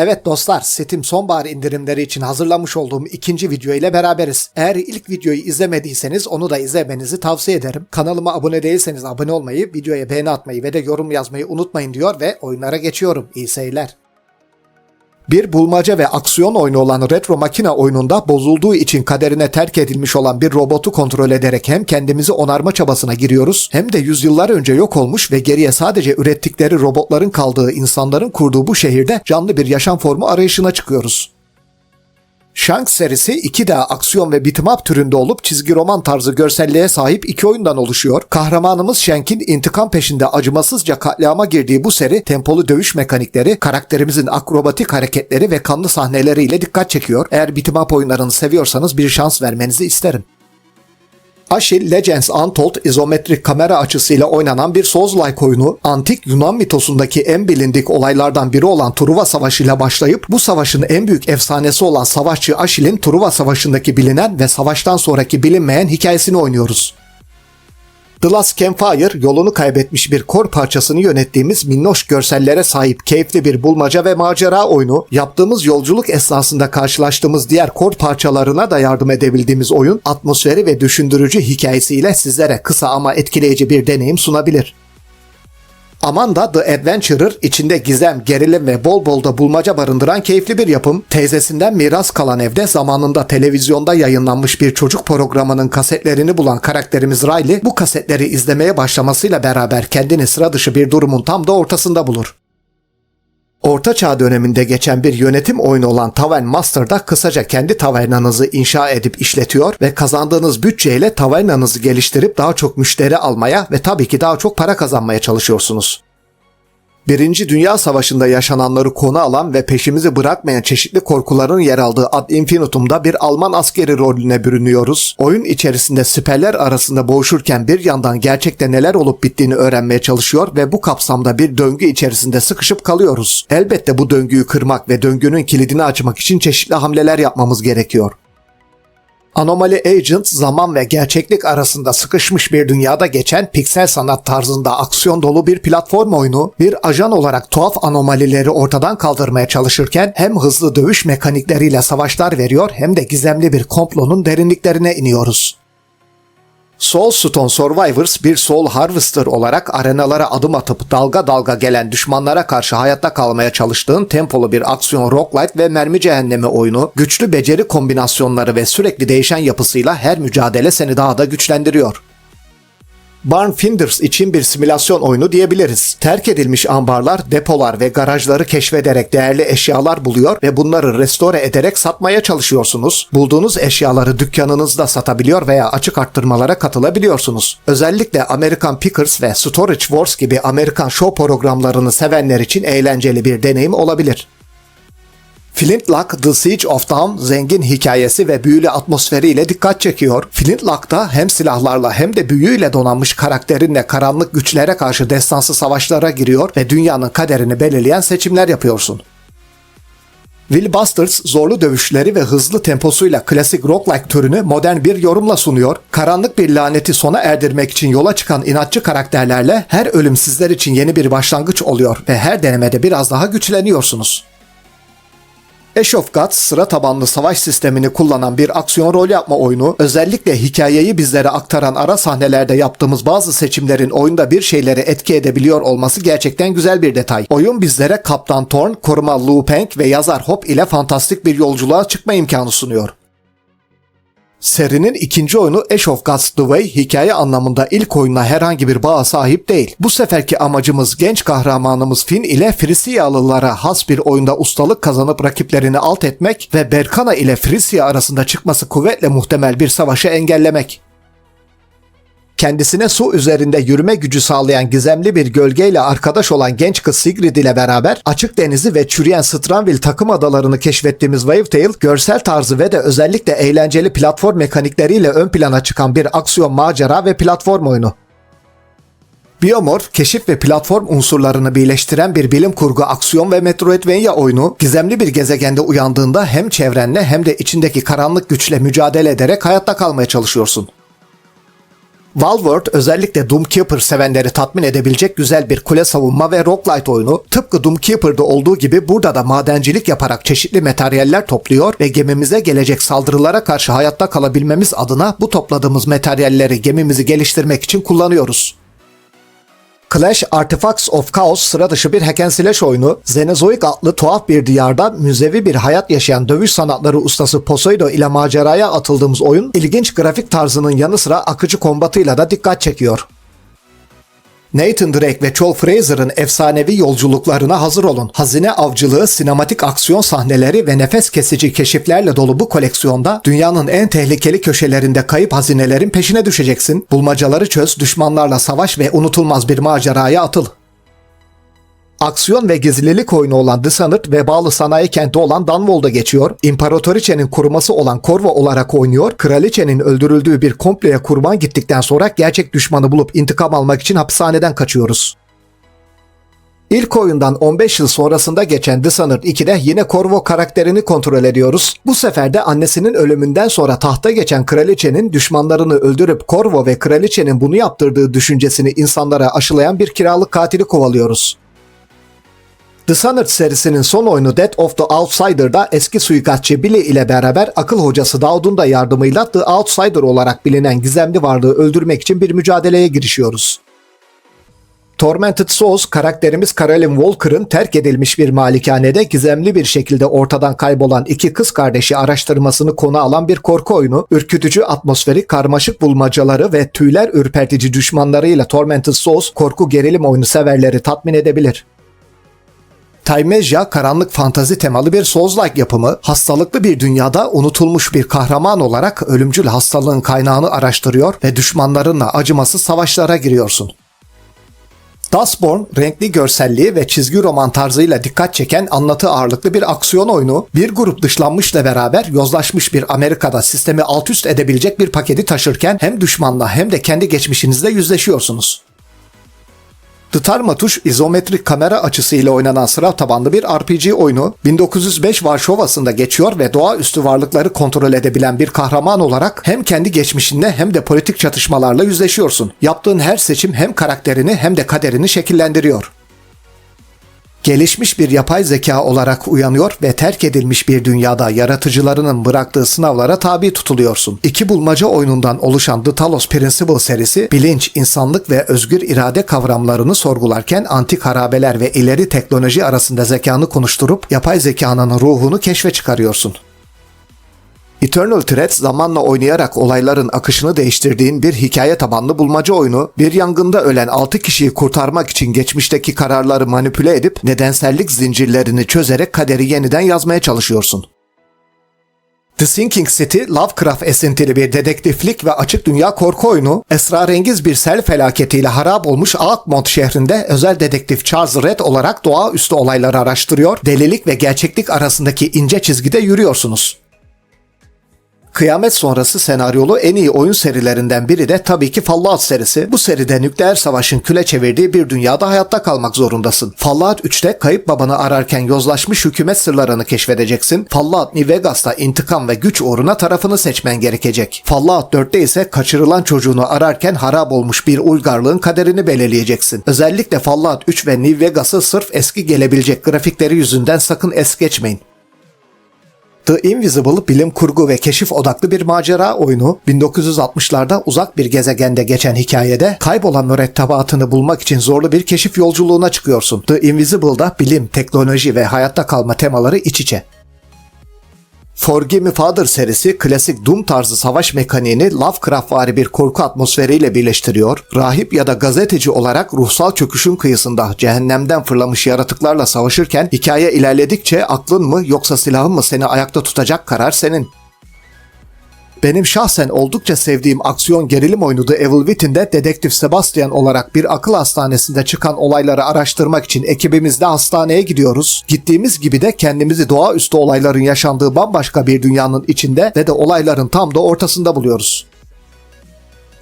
Evet dostlar, Steam sonbahar indirimleri için hazırlamış olduğum ikinci video ile beraberiz. Eğer ilk videoyu izlemediyseniz onu da izlemenizi tavsiye ederim. Kanalıma abone değilseniz abone olmayı, videoya beğeni atmayı ve de yorum yazmayı unutmayın diyor ve oyunlara geçiyorum. İyi seyirler. Bir bulmaca ve aksiyon oyunu olan Retro Makina oyununda bozulduğu için kaderine terk edilmiş olan bir robotu kontrol ederek hem kendimizi onarma çabasına giriyoruz hem de yüzyıllar önce yok olmuş ve geriye sadece ürettikleri robotların kaldığı insanların kurduğu bu şehirde canlı bir yaşam formu arayışına çıkıyoruz. Shanks serisi 2D aksiyon ve bitmap türünde olup çizgi roman tarzı görselliğe sahip iki oyundan oluşuyor. Kahramanımız Shank'in intikam peşinde acımasızca katliama girdiği bu seri tempolu dövüş mekanikleri, karakterimizin akrobatik hareketleri ve kanlı sahneleriyle dikkat çekiyor. Eğer bitmap oyunlarını seviyorsanız bir şans vermenizi isterim. Aşil Legends Untold izometrik kamera açısıyla oynanan bir Souls-like oyunu, antik Yunan mitosundaki en bilindik olaylardan biri olan Truva Savaşı ile başlayıp bu savaşın en büyük efsanesi olan savaşçı Aşil'in Truva Savaşı'ndaki bilinen ve savaştan sonraki bilinmeyen hikayesini oynuyoruz. The Last Campfire yolunu kaybetmiş bir kor parçasını yönettiğimiz minnoş görsellere sahip keyifli bir bulmaca ve macera oyunu, yaptığımız yolculuk esnasında karşılaştığımız diğer kor parçalarına da yardım edebildiğimiz oyun, atmosferi ve düşündürücü hikayesiyle sizlere kısa ama etkileyici bir deneyim sunabilir. Amanda The Adventurer içinde gizem, gerilim ve bol bol da bulmaca barındıran keyifli bir yapım. Teyzesinden miras kalan evde zamanında televizyonda yayınlanmış bir çocuk programının kasetlerini bulan karakterimiz Riley bu kasetleri izlemeye başlamasıyla beraber kendini sıra dışı bir durumun tam da ortasında bulur. Orta Çağ döneminde geçen bir yönetim oyunu olan Tavern Master'da kısaca kendi tavernanızı inşa edip işletiyor ve kazandığınız bütçeyle tavernanızı geliştirip daha çok müşteri almaya ve tabii ki daha çok para kazanmaya çalışıyorsunuz. Birinci Dünya Savaşı'nda yaşananları konu alan ve peşimizi bırakmayan çeşitli korkuların yer aldığı Ad Infinitum'da bir Alman askeri rolüne bürünüyoruz. Oyun içerisinde siperler arasında boğuşurken bir yandan gerçekte neler olup bittiğini öğrenmeye çalışıyor ve bu kapsamda bir döngü içerisinde sıkışıp kalıyoruz. Elbette bu döngüyü kırmak ve döngünün kilidini açmak için çeşitli hamleler yapmamız gerekiyor. Anomaly Agent zaman ve gerçeklik arasında sıkışmış bir dünyada geçen piksel sanat tarzında aksiyon dolu bir platform oyunu, bir ajan olarak tuhaf anomalileri ortadan kaldırmaya çalışırken hem hızlı dövüş mekanikleriyle savaşlar veriyor hem de gizemli bir komplonun derinliklerine iniyoruz. Soulstone Survivors bir Soul Harvester olarak arenalara adım atıp dalga dalga gelen düşmanlara karşı hayatta kalmaya çalıştığın tempolu bir aksiyon roguelite ve mermi cehennemi oyunu, güçlü beceri kombinasyonları ve sürekli değişen yapısıyla her mücadele seni daha da güçlendiriyor. Barn Finders için bir simülasyon oyunu diyebiliriz. Terk edilmiş ambarlar, depolar ve garajları keşfederek değerli eşyalar buluyor ve bunları restore ederek satmaya çalışıyorsunuz. Bulduğunuz eşyaları dükkanınızda satabiliyor veya açık arttırmalara katılabiliyorsunuz. Özellikle American Pickers ve Storage Wars gibi Amerikan show programlarını sevenler için eğlenceli bir deneyim olabilir. Flintlock The Siege of Dawn zengin hikayesi ve büyülü atmosferiyle dikkat çekiyor. Flintlock'ta hem silahlarla hem de büyüyle donanmış karakterinle karanlık güçlere karşı destansı savaşlara giriyor ve dünyanın kaderini belirleyen seçimler yapıyorsun. Will Busters zorlu dövüşleri ve hızlı temposuyla klasik roguelike türünü modern bir yorumla sunuyor. Karanlık bir laneti sona erdirmek için yola çıkan inatçı karakterlerle her ölüm sizler için yeni bir başlangıç oluyor ve her denemede biraz daha güçleniyorsunuz. Ash of Gods sıra tabanlı savaş sistemini kullanan bir aksiyon rol yapma oyunu, özellikle hikayeyi bizlere aktaran ara sahnelerde yaptığımız bazı seçimlerin oyunda bir şeyleri etki edebiliyor olması gerçekten güzel bir detay. Oyun bizlere Kaptan Thorn, koruma Lu Peng ve yazar Hop ile fantastik bir yolculuğa çıkma imkanı sunuyor. Serinin ikinci oyunu Ash of Gods The Way hikaye anlamında ilk oyunla herhangi bir bağa sahip değil. Bu seferki amacımız genç kahramanımız Finn ile Frisiyalılara has bir oyunda ustalık kazanıp rakiplerini alt etmek ve Berkana ile Frisia arasında çıkması kuvvetle muhtemel bir savaşı engellemek kendisine su üzerinde yürüme gücü sağlayan gizemli bir gölgeyle arkadaş olan genç kız Sigrid ile beraber açık denizi ve çürüyen Stranville takım adalarını keşfettiğimiz Wavetail, görsel tarzı ve de özellikle eğlenceli platform mekanikleriyle ön plana çıkan bir aksiyon macera ve platform oyunu. Biomorph, keşif ve platform unsurlarını birleştiren bir bilim kurgu aksiyon ve Metroidvania oyunu, gizemli bir gezegende uyandığında hem çevrenle hem de içindeki karanlık güçle mücadele ederek hayatta kalmaya çalışıyorsun. Valworld özellikle Doomkeeper sevenleri tatmin edebilecek güzel bir kule savunma ve roguelite oyunu. Tıpkı Doomkeeper'da olduğu gibi burada da madencilik yaparak çeşitli materyaller topluyor ve gemimize gelecek saldırılara karşı hayatta kalabilmemiz adına bu topladığımız materyalleri gemimizi geliştirmek için kullanıyoruz. Clash Artifacts of Chaos sıra dışı bir hack and slash oyunu, Xenozoic adlı tuhaf bir diyarda müzevi bir hayat yaşayan dövüş sanatları ustası Poseido ile maceraya atıldığımız oyun, ilginç grafik tarzının yanı sıra akıcı kombatıyla da dikkat çekiyor. Nathan Drake ve Joel Fraser'ın efsanevi yolculuklarına hazır olun. Hazine avcılığı, sinematik aksiyon sahneleri ve nefes kesici keşiflerle dolu bu koleksiyonda dünyanın en tehlikeli köşelerinde kayıp hazinelerin peşine düşeceksin. Bulmacaları çöz, düşmanlarla savaş ve unutulmaz bir maceraya atıl. Aksiyon ve gizlilik oyunu olan Dishonored ve bağlı sanayi kenti olan Dunwall'da geçiyor. İmparatoriçenin koruması olan Corvo olarak oynuyor. Kraliçenin öldürüldüğü bir komploya kurban gittikten sonra gerçek düşmanı bulup intikam almak için hapishaneden kaçıyoruz. İlk oyundan 15 yıl sonrasında geçen Dishonored 2'de yine Corvo karakterini kontrol ediyoruz. Bu sefer de annesinin ölümünden sonra tahta geçen kraliçenin düşmanlarını öldürüp Corvo ve kraliçenin bunu yaptırdığı düşüncesini insanlara aşılayan bir kiralık katili kovalıyoruz. Dishonored serisinin son oyunu Death of the Outsider'da eski suikastçı Billy ile beraber akıl hocası Daud'un da yardımıyla The Outsider olarak bilinen gizemli varlığı öldürmek için bir mücadeleye girişiyoruz. Tormented Souls karakterimiz Carolyn Walker'ın terk edilmiş bir malikanede gizemli bir şekilde ortadan kaybolan iki kız kardeşi araştırmasını konu alan bir korku oyunu, ürkütücü atmosferi, karmaşık bulmacaları ve tüyler ürpertici düşmanlarıyla Tormented Souls korku gerilim oyunu severleri tatmin edebilir. Taimeja karanlık fantazi temalı bir Souls-like yapımı, hastalıklı bir dünyada unutulmuş bir kahraman olarak ölümcül hastalığın kaynağını araştırıyor ve düşmanlarınla acımasız savaşlara giriyorsun. Dustborn, renkli görselliği ve çizgi roman tarzıyla dikkat çeken anlatı ağırlıklı bir aksiyon oyunu, bir grup dışlanmışla beraber yozlaşmış bir Amerika'da sistemi alt üst edebilecek bir paketi taşırken hem düşmanla hem de kendi geçmişinizle yüzleşiyorsunuz. The Tarmatuş izometrik kamera açısıyla oynanan sıra tabanlı bir RPG oyunu 1905 Varşova'sında geçiyor ve doğaüstü varlıkları kontrol edebilen bir kahraman olarak hem kendi geçmişinle hem de politik çatışmalarla yüzleşiyorsun. Yaptığın her seçim hem karakterini hem de kaderini şekillendiriyor gelişmiş bir yapay zeka olarak uyanıyor ve terk edilmiş bir dünyada yaratıcılarının bıraktığı sınavlara tabi tutuluyorsun. İki bulmaca oyunundan oluşan The Talos Principle serisi bilinç, insanlık ve özgür irade kavramlarını sorgularken antik harabeler ve ileri teknoloji arasında zekanı konuşturup yapay zekanın ruhunu keşfe çıkarıyorsun. Eternal Threat zamanla oynayarak olayların akışını değiştirdiğin bir hikaye tabanlı bulmaca oyunu, bir yangında ölen 6 kişiyi kurtarmak için geçmişteki kararları manipüle edip nedensellik zincirlerini çözerek kaderi yeniden yazmaya çalışıyorsun. The Sinking City, Lovecraft esintili bir dedektiflik ve açık dünya korku oyunu, esrarengiz bir sel felaketiyle harap olmuş Alkmont şehrinde özel dedektif Charles Red olarak doğaüstü olayları araştırıyor, delilik ve gerçeklik arasındaki ince çizgide yürüyorsunuz. Kıyamet sonrası senaryolu en iyi oyun serilerinden biri de tabii ki Fallout serisi. Bu seride nükleer savaşın küle çevirdiği bir dünyada hayatta kalmak zorundasın. Fallout 3'te kayıp babanı ararken yozlaşmış hükümet sırlarını keşfedeceksin. Fallout New Vegas'ta intikam ve güç uğruna tarafını seçmen gerekecek. Fallout 4'te ise kaçırılan çocuğunu ararken harap olmuş bir uygarlığın kaderini belirleyeceksin. Özellikle Fallout 3 ve New Vegas'ı sırf eski gelebilecek grafikleri yüzünden sakın es geçmeyin. The Invisible bilim kurgu ve keşif odaklı bir macera oyunu 1960'larda uzak bir gezegende geçen hikayede kaybolan mürettebatını bulmak için zorlu bir keşif yolculuğuna çıkıyorsun. The Invisible'da bilim, teknoloji ve hayatta kalma temaları iç içe. Forgive Me Father serisi klasik Doom tarzı savaş mekaniğini Lovecraftvari bir korku atmosferiyle birleştiriyor. Rahip ya da gazeteci olarak ruhsal çöküşün kıyısında cehennemden fırlamış yaratıklarla savaşırken hikaye ilerledikçe aklın mı yoksa silahın mı seni ayakta tutacak karar senin. Benim şahsen oldukça sevdiğim aksiyon gerilim oyunu The Evil Within'de dedektif Sebastian olarak bir akıl hastanesinde çıkan olayları araştırmak için ekibimizle hastaneye gidiyoruz. Gittiğimiz gibi de kendimizi doğaüstü olayların yaşandığı bambaşka bir dünyanın içinde ve de olayların tam da ortasında buluyoruz.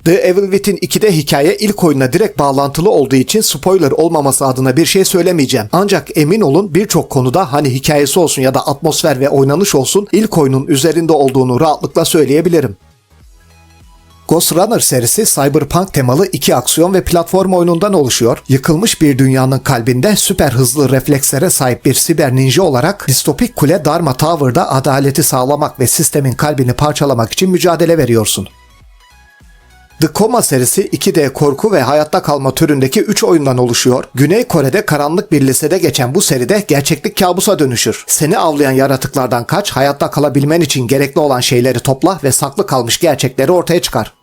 The Evil Within 2'de hikaye ilk oyuna direkt bağlantılı olduğu için spoiler olmaması adına bir şey söylemeyeceğim. Ancak emin olun birçok konuda hani hikayesi olsun ya da atmosfer ve oynanış olsun ilk oyunun üzerinde olduğunu rahatlıkla söyleyebilirim. Ghost Runner serisi cyberpunk temalı iki aksiyon ve platform oyunundan oluşuyor. Yıkılmış bir dünyanın kalbinde süper hızlı reflekslere sahip bir siber ninja olarak distopik kule Dharma Tower'da adaleti sağlamak ve sistemin kalbini parçalamak için mücadele veriyorsun. The Coma serisi 2D korku ve hayatta kalma türündeki 3 oyundan oluşuyor. Güney Kore'de karanlık bir lisede geçen bu seride gerçeklik kabusa dönüşür. Seni avlayan yaratıklardan kaç, hayatta kalabilmen için gerekli olan şeyleri topla ve saklı kalmış gerçekleri ortaya çıkar.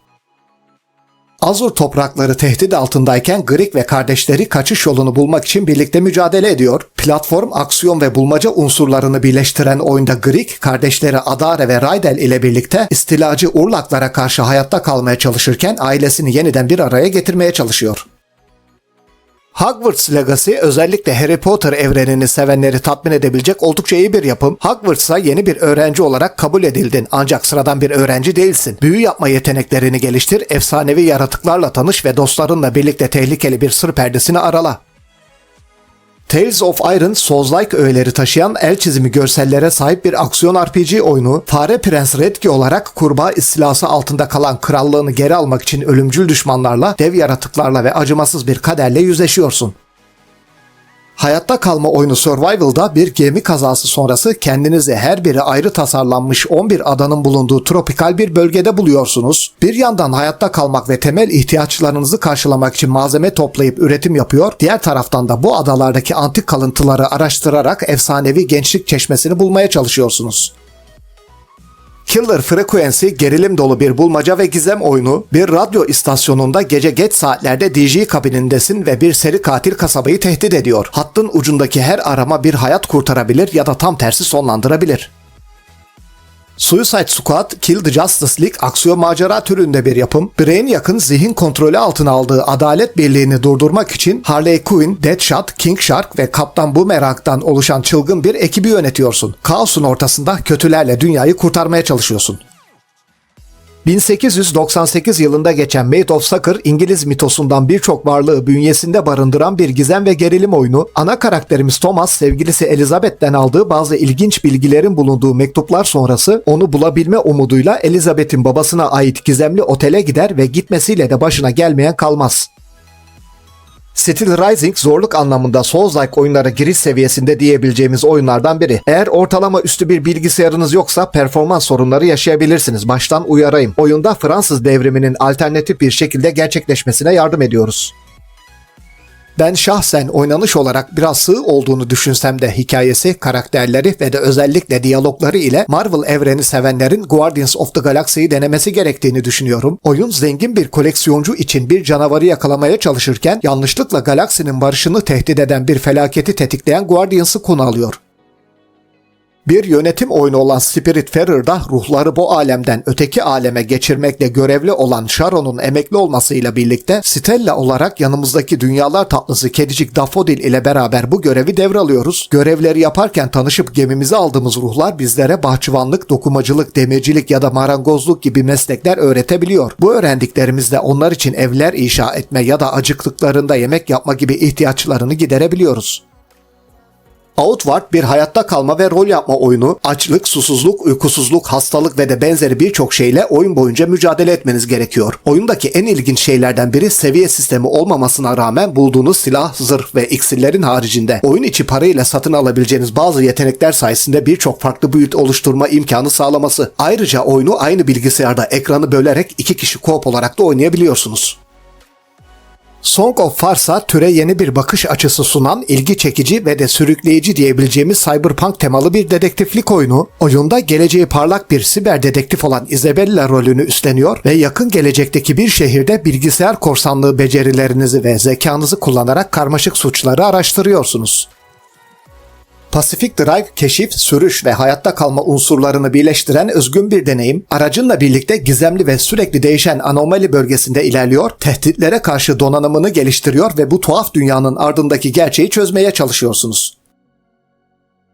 Azur toprakları tehdit altındayken Grik ve kardeşleri kaçış yolunu bulmak için birlikte mücadele ediyor. Platform, aksiyon ve bulmaca unsurlarını birleştiren oyunda Grik, kardeşleri Adare ve Raydel ile birlikte istilacı Urlaklara karşı hayatta kalmaya çalışırken ailesini yeniden bir araya getirmeye çalışıyor. Hogwarts Legacy özellikle Harry Potter evrenini sevenleri tatmin edebilecek oldukça iyi bir yapım. Hogwarts'a yeni bir öğrenci olarak kabul edildin ancak sıradan bir öğrenci değilsin. Büyü yapma yeteneklerini geliştir, efsanevi yaratıklarla tanış ve dostlarınla birlikte tehlikeli bir sır perdesini arala. Tales of Iron, Souls-like öğeleri taşıyan el çizimi görsellere sahip bir aksiyon RPG oyunu, Fare Prens Redgi olarak kurbağa istilası altında kalan krallığını geri almak için ölümcül düşmanlarla, dev yaratıklarla ve acımasız bir kaderle yüzleşiyorsun. Hayatta kalma oyunu Survival'da bir gemi kazası sonrası kendinizi her biri ayrı tasarlanmış 11 adanın bulunduğu tropikal bir bölgede buluyorsunuz. Bir yandan hayatta kalmak ve temel ihtiyaçlarınızı karşılamak için malzeme toplayıp üretim yapıyor. Diğer taraftan da bu adalardaki antik kalıntıları araştırarak efsanevi gençlik çeşmesini bulmaya çalışıyorsunuz. Killer Frequency gerilim dolu bir bulmaca ve gizem oyunu. Bir radyo istasyonunda gece geç saatlerde DJ kabinindesin ve bir seri katil kasabayı tehdit ediyor. Hattın ucundaki her arama bir hayat kurtarabilir ya da tam tersi sonlandırabilir. Suicide Squad Kill the Justice League aksiyon macera türünde bir yapım. Brain yakın zihin kontrolü altına aldığı adalet birliğini durdurmak için Harley Quinn, Deadshot, King Shark ve Kaptan Boomerang'dan oluşan çılgın bir ekibi yönetiyorsun. Kaosun ortasında kötülerle dünyayı kurtarmaya çalışıyorsun. 1898 yılında geçen Made of Sucker İngiliz mitosundan birçok varlığı bünyesinde barındıran bir gizem ve gerilim oyunu. Ana karakterimiz Thomas sevgilisi Elizabeth'ten aldığı bazı ilginç bilgilerin bulunduğu mektuplar sonrası onu bulabilme umuduyla Elizabeth'in babasına ait gizemli otele gider ve gitmesiyle de başına gelmeyen kalmaz. Steel Rising zorluk anlamında Souls-like oyunlara giriş seviyesinde diyebileceğimiz oyunlardan biri. Eğer ortalama üstü bir bilgisayarınız yoksa performans sorunları yaşayabilirsiniz. Baştan uyarayım. Oyunda Fransız devriminin alternatif bir şekilde gerçekleşmesine yardım ediyoruz. Ben şahsen oynanış olarak biraz sığ olduğunu düşünsem de hikayesi, karakterleri ve de özellikle diyalogları ile Marvel evreni sevenlerin Guardians of the Galaxy'yi denemesi gerektiğini düşünüyorum. Oyun zengin bir koleksiyoncu için bir canavarı yakalamaya çalışırken yanlışlıkla galaksinin barışını tehdit eden bir felaketi tetikleyen Guardians'ı konu alıyor. Bir yönetim oyunu olan Spiritfarer'da ruhları bu alemden öteki aleme geçirmekle görevli olan Sharon'un emekli olmasıyla birlikte Stella olarak yanımızdaki dünyalar tatlısı kedicik Daffodil ile beraber bu görevi devralıyoruz. Görevleri yaparken tanışıp gemimize aldığımız ruhlar bizlere bahçıvanlık, dokumacılık, demircilik ya da marangozluk gibi meslekler öğretebiliyor. Bu öğrendiklerimizle onlar için evler inşa etme ya da acıktıklarında yemek yapma gibi ihtiyaçlarını giderebiliyoruz. Outward bir hayatta kalma ve rol yapma oyunu, açlık, susuzluk, uykusuzluk, hastalık ve de benzeri birçok şeyle oyun boyunca mücadele etmeniz gerekiyor. Oyundaki en ilginç şeylerden biri seviye sistemi olmamasına rağmen bulduğunuz silah, zırh ve iksirlerin haricinde oyun içi parayla satın alabileceğiniz bazı yetenekler sayesinde birçok farklı büyüt oluşturma imkanı sağlaması. Ayrıca oyunu aynı bilgisayarda ekranı bölerek iki kişi koop olarak da oynayabiliyorsunuz. Song of Farsa türe yeni bir bakış açısı sunan ilgi çekici ve de sürükleyici diyebileceğimiz cyberpunk temalı bir dedektiflik oyunu. Oyunda geleceği parlak bir siber dedektif olan Isabella rolünü üstleniyor ve yakın gelecekteki bir şehirde bilgisayar korsanlığı becerilerinizi ve zekanızı kullanarak karmaşık suçları araştırıyorsunuz. Pacific Drive keşif, sürüş ve hayatta kalma unsurlarını birleştiren özgün bir deneyim, aracınla birlikte gizemli ve sürekli değişen anomali bölgesinde ilerliyor, tehditlere karşı donanımını geliştiriyor ve bu tuhaf dünyanın ardındaki gerçeği çözmeye çalışıyorsunuz.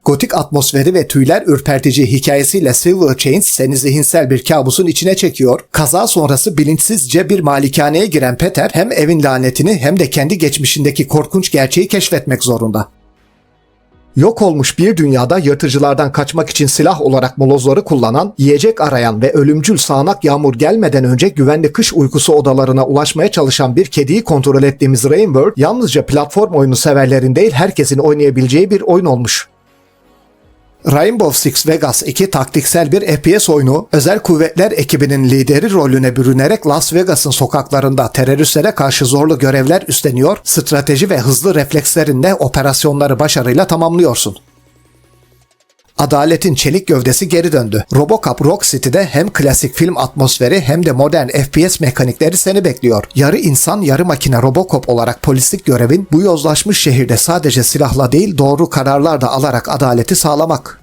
Gotik atmosferi ve tüyler ürpertici hikayesiyle Silver Chains seni zihinsel bir kabusun içine çekiyor. Kaza sonrası bilinçsizce bir malikaneye giren Peter hem evin lanetini hem de kendi geçmişindeki korkunç gerçeği keşfetmek zorunda. Yok olmuş bir dünyada yırtıcılardan kaçmak için silah olarak molozları kullanan, yiyecek arayan ve ölümcül sağanak yağmur gelmeden önce güvenli kış uykusu odalarına ulaşmaya çalışan bir kediyi kontrol ettiğimiz Rainbird, yalnızca platform oyunu severlerin değil herkesin oynayabileceği bir oyun olmuş. Rainbow Six Vegas 2 taktiksel bir FPS oyunu, özel kuvvetler ekibinin lideri rolüne bürünerek Las Vegas'ın sokaklarında teröristlere karşı zorlu görevler üstleniyor, strateji ve hızlı reflekslerinle operasyonları başarıyla tamamlıyorsun. Adaletin çelik gövdesi geri döndü. Robocop Rock City'de hem klasik film atmosferi hem de modern FPS mekanikleri seni bekliyor. Yarı insan yarı makine Robocop olarak polislik görevin bu yozlaşmış şehirde sadece silahla değil doğru kararlar da alarak adaleti sağlamak.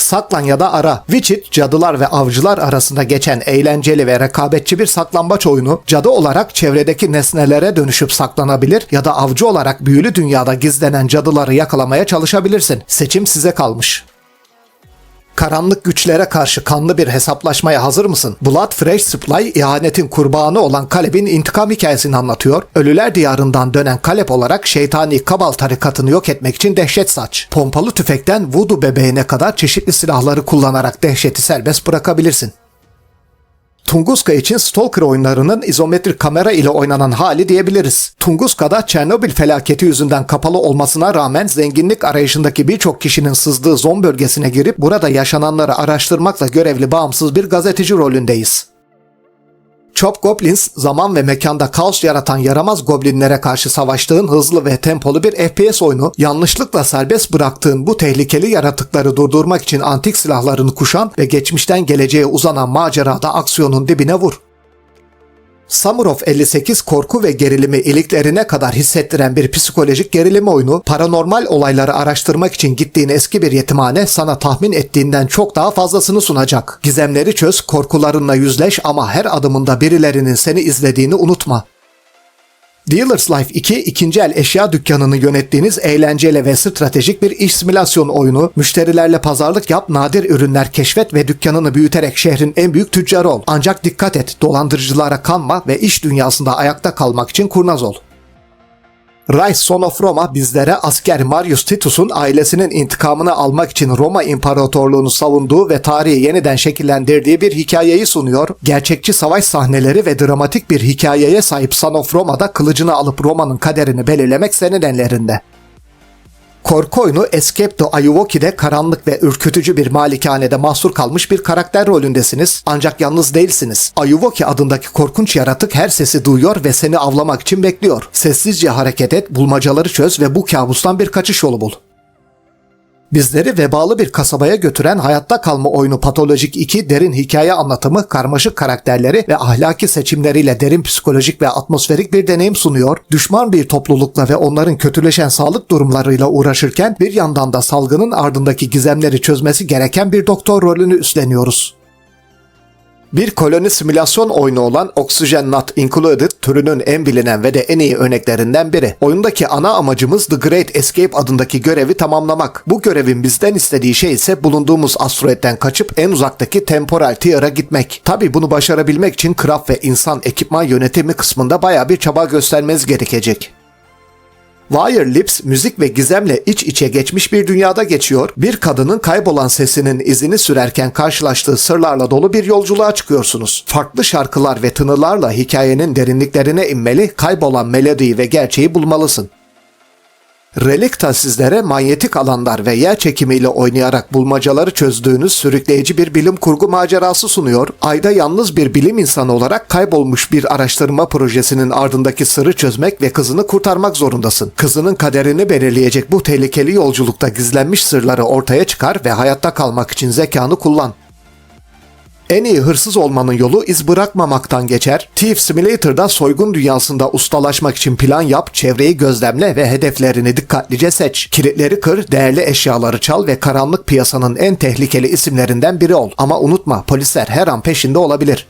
Saklan ya da ara. Witcher, cadılar ve avcılar arasında geçen eğlenceli ve rekabetçi bir saklambaç oyunu, cadı olarak çevredeki nesnelere dönüşüp saklanabilir ya da avcı olarak büyülü dünyada gizlenen cadıları yakalamaya çalışabilirsin. Seçim size kalmış. Karanlık güçlere karşı kanlı bir hesaplaşmaya hazır mısın? Blood Fresh Supply ihanetin kurbanı olan Kaleb'in intikam hikayesini anlatıyor. Ölüler diyarından dönen Kaleb olarak şeytani Kabal tarikatını yok etmek için dehşet saç. Pompalı tüfekten voodoo bebeğine kadar çeşitli silahları kullanarak dehşeti serbest bırakabilirsin. Tunguska için Stalker oyunlarının izometrik kamera ile oynanan hali diyebiliriz. Tunguska'da Çernobil felaketi yüzünden kapalı olmasına rağmen zenginlik arayışındaki birçok kişinin sızdığı zon bölgesine girip burada yaşananları araştırmakla görevli bağımsız bir gazeteci rolündeyiz. Chop Goblins, zaman ve mekanda kaos yaratan yaramaz goblinlere karşı savaştığın hızlı ve tempolu bir FPS oyunu, yanlışlıkla serbest bıraktığın bu tehlikeli yaratıkları durdurmak için antik silahlarını kuşan ve geçmişten geleceğe uzanan macerada aksiyonun dibine vur. Samurov 58 korku ve gerilimi iliklerine kadar hissettiren bir psikolojik gerilim oyunu, paranormal olayları araştırmak için gittiğin eski bir yetimhane sana tahmin ettiğinden çok daha fazlasını sunacak. Gizemleri çöz, korkularınla yüzleş ama her adımında birilerinin seni izlediğini unutma. Dealer's Life 2 ikinci el eşya dükkanını yönettiğiniz eğlenceli ve stratejik bir iş simülasyon oyunu. Müşterilerle pazarlık yap, nadir ürünler keşfet ve dükkanını büyüterek şehrin en büyük tüccarı ol. Ancak dikkat et, dolandırıcılara kanma ve iş dünyasında ayakta kalmak için kurnaz ol. Rise Son of Roma bizlere asker Marius Titus'un ailesinin intikamını almak için Roma İmparatorluğunu savunduğu ve tarihi yeniden şekillendirdiği bir hikayeyi sunuyor. Gerçekçi savaş sahneleri ve dramatik bir hikayeye sahip Son of Roma'da kılıcını alıp Roma'nın kaderini belirlemek senin ellerinde. Korku oyunu Escape to Ayuwoki'de karanlık ve ürkütücü bir malikanede mahsur kalmış bir karakter rolündesiniz. Ancak yalnız değilsiniz. Ayuwoki adındaki korkunç yaratık her sesi duyuyor ve seni avlamak için bekliyor. Sessizce hareket et, bulmacaları çöz ve bu kabustan bir kaçış yolu bul. Bizleri vebalı bir kasabaya götüren hayatta kalma oyunu Patolojik 2 derin hikaye anlatımı, karmaşık karakterleri ve ahlaki seçimleriyle derin psikolojik ve atmosferik bir deneyim sunuyor. Düşman bir toplulukla ve onların kötüleşen sağlık durumlarıyla uğraşırken bir yandan da salgının ardındaki gizemleri çözmesi gereken bir doktor rolünü üstleniyoruz. Bir koloni simülasyon oyunu olan Oxygen Not Included türünün en bilinen ve de en iyi örneklerinden biri. Oyundaki ana amacımız The Great Escape adındaki görevi tamamlamak. Bu görevin bizden istediği şey ise bulunduğumuz asteroidden kaçıp en uzaktaki temporal tier'a gitmek. Tabi bunu başarabilmek için craft ve insan ekipman yönetimi kısmında baya bir çaba göstermeniz gerekecek. Wire Lips müzik ve gizemle iç içe geçmiş bir dünyada geçiyor. Bir kadının kaybolan sesinin izini sürerken karşılaştığı sırlarla dolu bir yolculuğa çıkıyorsunuz. Farklı şarkılar ve tınılarla hikayenin derinliklerine inmeli, kaybolan melodiyi ve gerçeği bulmalısın. Relikta sizlere manyetik alanlar ve yer çekimiyle oynayarak bulmacaları çözdüğünüz sürükleyici bir bilim kurgu macerası sunuyor. Ayda yalnız bir bilim insanı olarak kaybolmuş bir araştırma projesinin ardındaki sırrı çözmek ve kızını kurtarmak zorundasın. Kızının kaderini belirleyecek bu tehlikeli yolculukta gizlenmiş sırları ortaya çıkar ve hayatta kalmak için zekanı kullan. En iyi hırsız olmanın yolu iz bırakmamaktan geçer. Thief Simulator'da soygun dünyasında ustalaşmak için plan yap, çevreyi gözlemle ve hedeflerini dikkatlice seç. Kilitleri kır, değerli eşyaları çal ve karanlık piyasanın en tehlikeli isimlerinden biri ol. Ama unutma, polisler her an peşinde olabilir.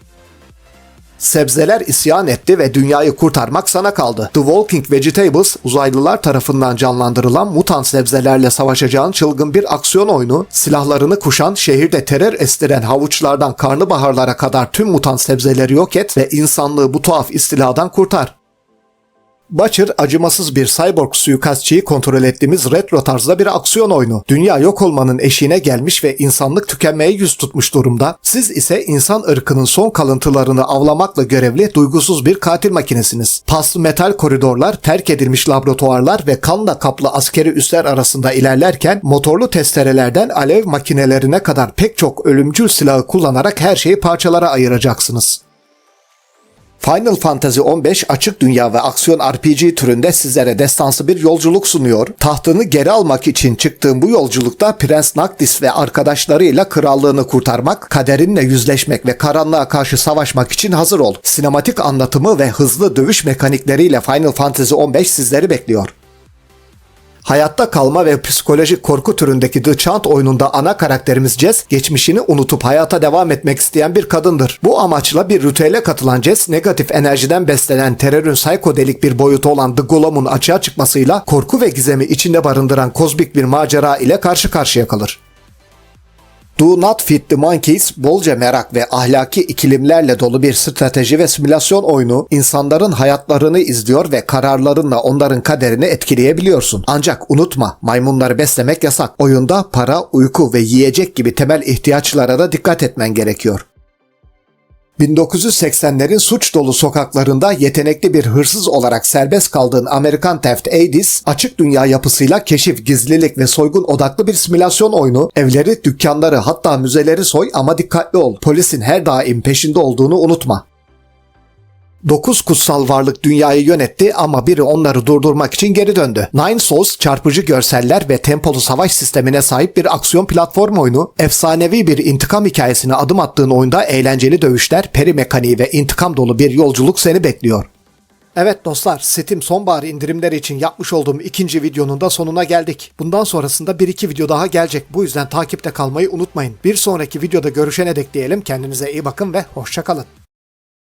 Sebzeler isyan etti ve dünyayı kurtarmak sana kaldı. The Walking Vegetables uzaylılar tarafından canlandırılan mutant sebzelerle savaşacağın çılgın bir aksiyon oyunu, silahlarını kuşan, şehirde terör estiren havuçlardan karnabaharlara kadar tüm mutant sebzeleri yok et ve insanlığı bu tuhaf istiladan kurtar. Butcher acımasız bir cyborg suikastçıyı kontrol ettiğimiz retro tarzda bir aksiyon oyunu. Dünya yok olmanın eşiğine gelmiş ve insanlık tükenmeye yüz tutmuş durumda. Siz ise insan ırkının son kalıntılarını avlamakla görevli duygusuz bir katil makinesiniz. Paslı metal koridorlar, terk edilmiş laboratuvarlar ve kanla kaplı askeri üsler arasında ilerlerken motorlu testerelerden alev makinelerine kadar pek çok ölümcül silahı kullanarak her şeyi parçalara ayıracaksınız. Final Fantasy 15 açık dünya ve aksiyon RPG türünde sizlere destansı bir yolculuk sunuyor. Tahtını geri almak için çıktığım bu yolculukta Prens Noctis ve arkadaşlarıyla krallığını kurtarmak, kaderinle yüzleşmek ve karanlığa karşı savaşmak için hazır ol. Sinematik anlatımı ve hızlı dövüş mekanikleriyle Final Fantasy 15 sizleri bekliyor. Hayatta kalma ve psikolojik korku türündeki The Chant oyununda ana karakterimiz Jess, geçmişini unutup hayata devam etmek isteyen bir kadındır. Bu amaçla bir ritüele katılan Jess, negatif enerjiden beslenen terörün psikodelik bir boyutu olan The Golem'un açığa çıkmasıyla korku ve gizemi içinde barındıran kozmik bir macera ile karşı karşıya kalır. Do Not Feed the Monkeys bolca merak ve ahlaki ikilimlerle dolu bir strateji ve simülasyon oyunu insanların hayatlarını izliyor ve kararlarınla onların kaderini etkileyebiliyorsun. Ancak unutma maymunları beslemek yasak. Oyunda para, uyku ve yiyecek gibi temel ihtiyaçlara da dikkat etmen gerekiyor. 1980'lerin suç dolu sokaklarında yetenekli bir hırsız olarak serbest kaldığın Amerikan Theft Aidis, açık dünya yapısıyla keşif, gizlilik ve soygun odaklı bir simülasyon oyunu, evleri, dükkanları hatta müzeleri soy ama dikkatli ol. Polisin her daim peşinde olduğunu unutma. Dokuz kutsal varlık dünyayı yönetti ama biri onları durdurmak için geri döndü. Nine Souls çarpıcı görseller ve tempolu savaş sistemine sahip bir aksiyon platform oyunu, efsanevi bir intikam hikayesine adım attığın oyunda eğlenceli dövüşler, peri mekaniği ve intikam dolu bir yolculuk seni bekliyor. Evet dostlar, Steam sonbahar indirimleri için yapmış olduğum ikinci videonun da sonuna geldik. Bundan sonrasında bir iki video daha gelecek. Bu yüzden takipte kalmayı unutmayın. Bir sonraki videoda görüşene dek diyelim. Kendinize iyi bakın ve hoşçakalın.